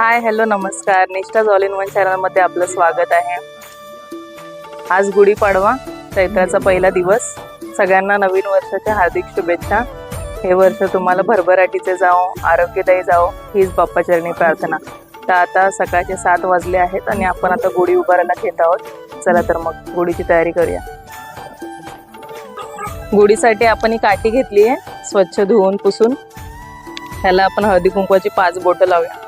Hi hello नमस्कार. निष्ठा all in one चॅनलमध्ये आपलं स्वागत आहे. आज गुढीपाडवा चैत्राचा पहिला दिवस. सगळ्यांना नवीन वर्षाच्या हार्दिक शुभेच्छा. हे वर्ष तुम्हाला भरभराटीचे जाओ आरोग्यदायी जाओ हीच बाप्पाचरणी प्रार्थना. तर आता सकाळचे सात वाजले आहेत आणि आपण आता गुढी उभारायला घेत आहोत. चला तर मग गुढीची तयारी करूया. गुढीसाठी आपण ही काठी घेतली आहे. स्वच्छ धुवून पुसून. ह्याला आपण हळदी कुंकवाची पाच बोटं लावूया.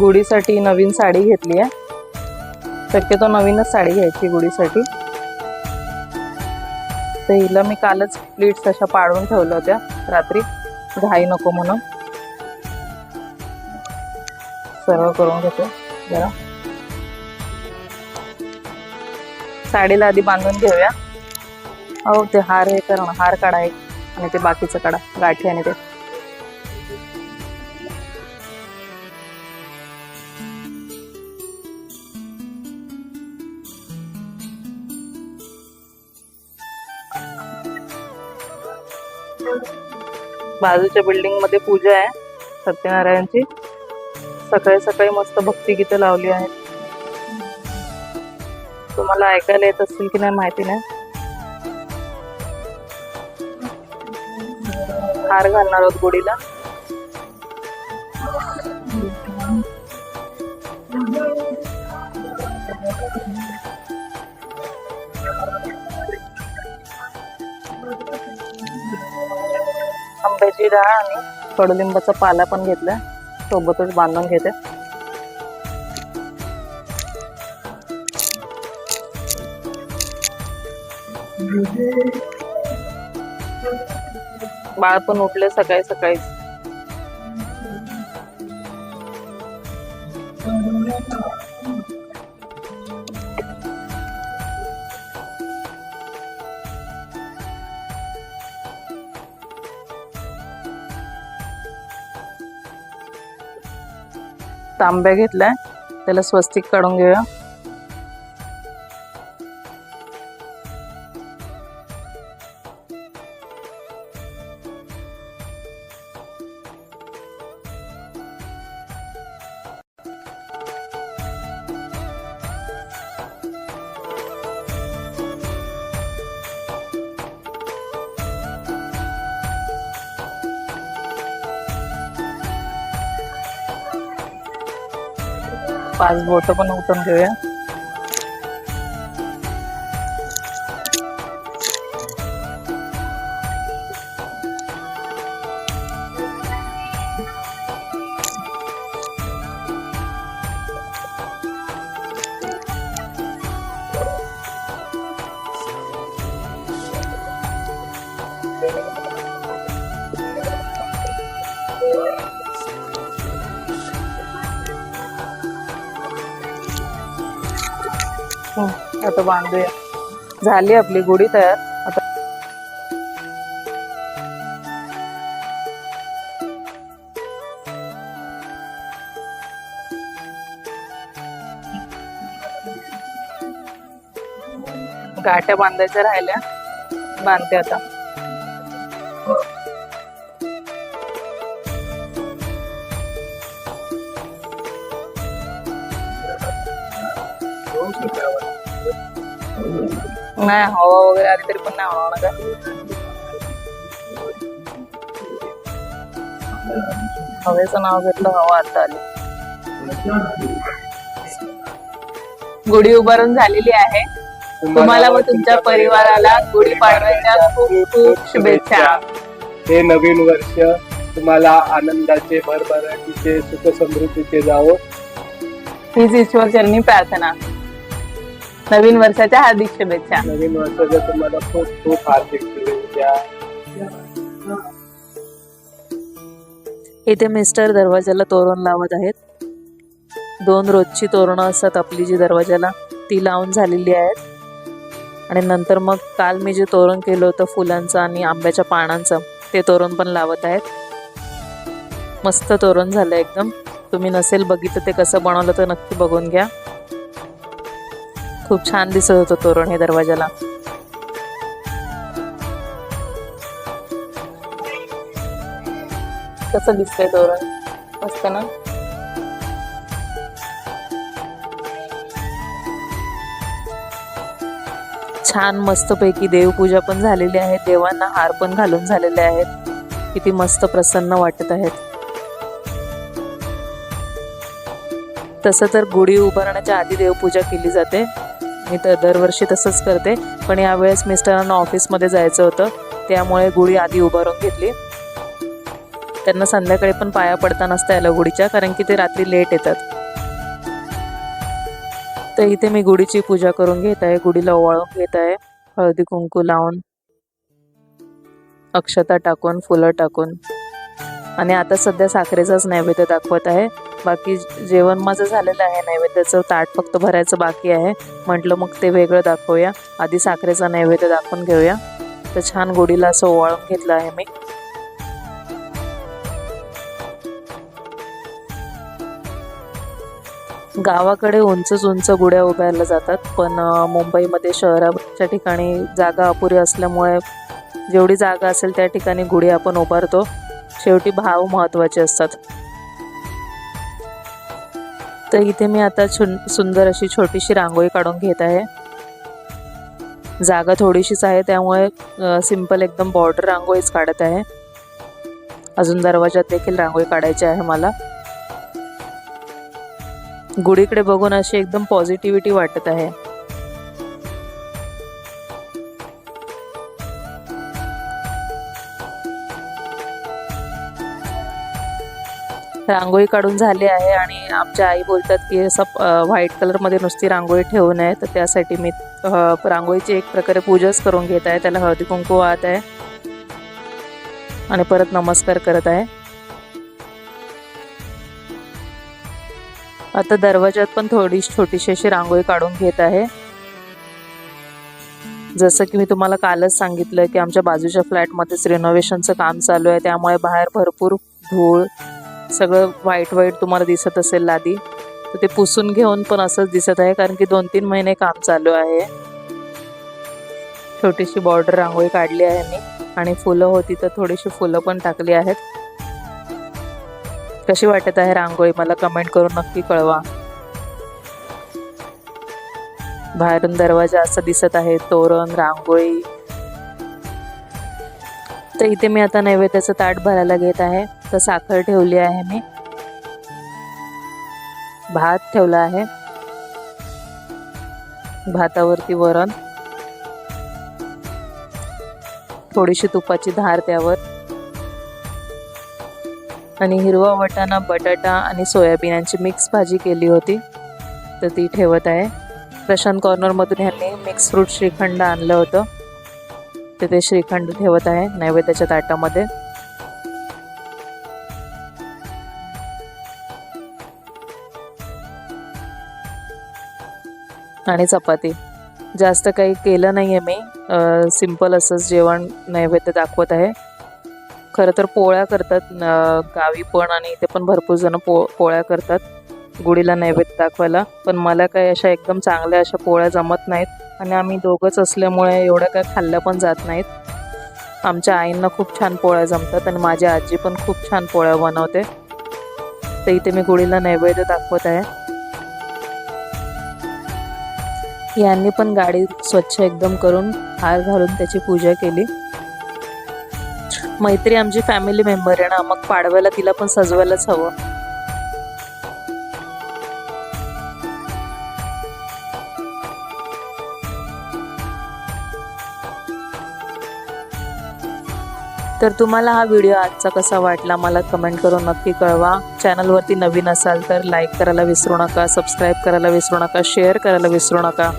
गुढीसाठी नवीन साडी घेतली आहे. शक्यतो नवीनच साडी घ्यायची गुढीसाठी. तर हिला मी कालच प्लीट्स अशा पाडून ठेवल्या होत्या. रात्री घाई नको म्हणून. सर्व करून घेते जरा. साडीला आधी बांधून घेऊया. हो ते हार हे कर हार काढा एक आणि ते बाकीचं काढा गाठी आणि ते. बाजूच्या बिल्डिंगमध्ये पूजा आहे. सत्यनारायणची. सकाळी सकाळी मस्त भक्तिगीतं लावली आहेत तुम्हाला ऐकायला येत असतील की नाही माहिती नाही. हार घालणार आहोत गुढीला. आंब्याची डाळ आणि कडुलिंबाचा पाला पण घेतला. सोबतच बांधून घेते. बाळ पण उठले सकाळी सकाळीच तांब्या घेतलाय. त्याला स्वस्तिक काढून घेऊया. पाच बोटं पण उठून घेऊया. आता बांधूया झाली आपली गुढी तयार. आता गाठ्या बांधायच्या राहिल्या. बांधते आता. नाही हवा वगैरे आली तरी पण नाही ना का हवेचं नाव घेतलं हवा आता आली. गुढी उभारून झालेली आहे. तुम्हाला व तुमच्या परिवाराला गुढी पाडव्याच्या खूप खूप शुभेच्छा. हे नवीन वर्ष तुम्हाला आनंदाचे भरभराटीचे सुख समृद्धीचे जावो. हीच ईश्वर चरणी प्रार्थना. नवीन वर्षाच्या हार्दिक शुभेच्छा. नवीन वर्षाच्या तुम्हाला खूप खूप हार्दिक शुभेच्छा. इथे मिस्टर दरवाजाला तोरण लावत आहेत. दोन रोजची तोरणं असतात आपली जी दरवाजाला ती लावून झालेली आहेत. आणि नंतर मग काल मी जे तोरण केलं होतं फुलांचं आणि आंब्याच्या पानांचं ते तोरण पण लावत आहेत. मस्त तोरण झालं एकदम. तुम्ही नसेल बघितलं ते कसं बनवलं तर नक्की बघून घ्या. खूप छान दिसत होतं तोरण हे दरवाजाला. कसं दिसतंय तोरण? मस्त ना? छान मस्तपैकी देवपूजा पण झालेली आहे. देवांना हार पण घालून झालेले आहेत. किती मस्त प्रसन्न वाटत आहेत. तसं तर गुढी उभारण्याच्या आधी देवपूजा केली जाते. मी तर दरवर्षी तसंच करते. पण यावेळेस मिस्टरांना ऑफिसमध्ये जायचं होतं. त्यामुळे गुढी आधी उभारून घेतली. त्यांना संध्याकाळी पण पाया पडता नसता आलं गुढीच्या कारण की ते रात्री लेट येतात. तर इथे मी गुढीची पूजा करून घेत आहे. गुढीला ओवाळून घेत आहे. हळदी कुंकू लावून अक्षता टाकून फुलं टाकून. आणि आता सध्या साखरेचाच नैवेद्य दाखवत आहे. बाकी जेवण माझं झालेलं आहे नैवेद्याचं ताट फक्त भरायचं बाकी आहे. म्हटलं मग ते वेगळं दाखवूया. आधी साखरेचा नैवेद्य दाखवून घेऊया. तर छान गोडीला असं ओवाळून घेतलं आहे मी. गावाकडे उंचच उंच गुड्या उभारल्या जातात पण मुंबईमध्ये शहराच्या ठिकाणी जागा अपुरी असल्यामुळे जेवढी जागा असेल त्या ठिकाणी गुढी आपण उभारतो. शेवटी भाव महत्त्वाचे असतात. तर इथे मी आता छु सुंदर अशी छोटीशी रांगोळी काढून घेत आहे. जागा थोडीशीच आहे त्यामुळे सिंपल एकदम बॉर्डर रांगोळीच काढत आहे. अजून दरवाजात देखील रांगोळी काढायची आहे मला. गुढीकडे बघून अशी एकदम पॉझिटिव्हिटी वाटत आहे. रांगोळी काढून झाली आहे आणि आमच्या आई बोलतात की असं व्हाईट कलरमध्ये नुसती रांगोळी ठेवू नये तर त्यासाठी मी रांगोळीची एक प्रकारे पूजाच करून घेत आहे. त्याला हळदी कुंकू वाहत आहे. आणि परत नमस्कार करत आहे. आता दरवाजात पण थोडी छोटीशी अशी रांगोळी काढून घेत आहे. जसं की मी तुम्हाला कालच सांगितलं की आमच्या बाजूच्या फ्लॅटमध्येच रिनोव्हेशनचं काम चालू आहे. त्यामुळे बाहेर भरपूर धूळ सगळं वाईट व्हाईट तुम्हाला दिसत असेल लादी तर ते पुसून घेऊन पण असंच दिसत आहे कारण की दोन तीन महिने काम चालू आहे. छोटीशी बॉर्डर रांगोळी काढली आहे मी आणि फुलं होती तर थोडीशी फुलं पण टाकली आहेत. कशी वाटत आहे रांगोळी? मला कमेंट करून नक्की कळवा. बाहेरून दरवाजा असं दिसत आहे तोरण रांगोळी. तर इथे मी आता नैवेद्याचं ताट भरायला घेत आहे. तर साखर ठेवली आहे मी. भात ठेवला आहे. भातावरती वरण. थोडीशी तुपाची धार त्यावर. आणि हिरवा वाटाणा बटाटा आणि सोयाबीन यांची मिक्स भाजी केली होती. तर ती ठेवत आहे. प्रशांत कॉर्नरमधून ह्यांनी मिक्स फ्रूट श्रीखंड आणलं होतं. तर ते श्रीखंड ठेवत आहे नैवेद्याच्या ताटामध्ये. आणि चपाती. जास्त काही केलं नाही आहे मी सिंपल असंच जेवण नैवेद्य दाखवत आहे. खरं तर पोळ्या करतात. गावी पण आणि इथे पण भरपूर जण पो पोळ्या करतात. गुढीला नैवेद्य दाखवायला. पण मला काही अशा एकदम चांगल्या अशा पोळ्या जमत नाहीत. आणि आम्ही दोघंच असल्यामुळे एवढ्या काय खाल्ल्या पण जात नाहीत. आमच्या आईंना खूप छान पोळ्या जमतात आणि माझी आजी पण खूप छान पोळ्या बनवते. तर इथे मी गुढीला नैवेद्य दाखवत आहे. यांनी पण गाडी स्वच्छ एकदम करून हार घालून त्याची पूजा केली. मैत्री आमची फॅमिली मेंबर आहे ना मग पाडव्याला तिला पण सजवायलाच हवं. तर तुम्हाला हा व्हिडिओ आजचा कसा वाटला मला कमेंट करून नक्की कळवा. चॅनलवरती नवीन असाल तर लाईक करायला विसरू नका सबस्क्राईब करायला विसरू नका शेअर करायला विसरू नका.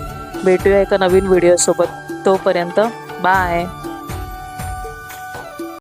भेटूया एका नवीन व्हिडिओसोबत तोपर्यंत बाय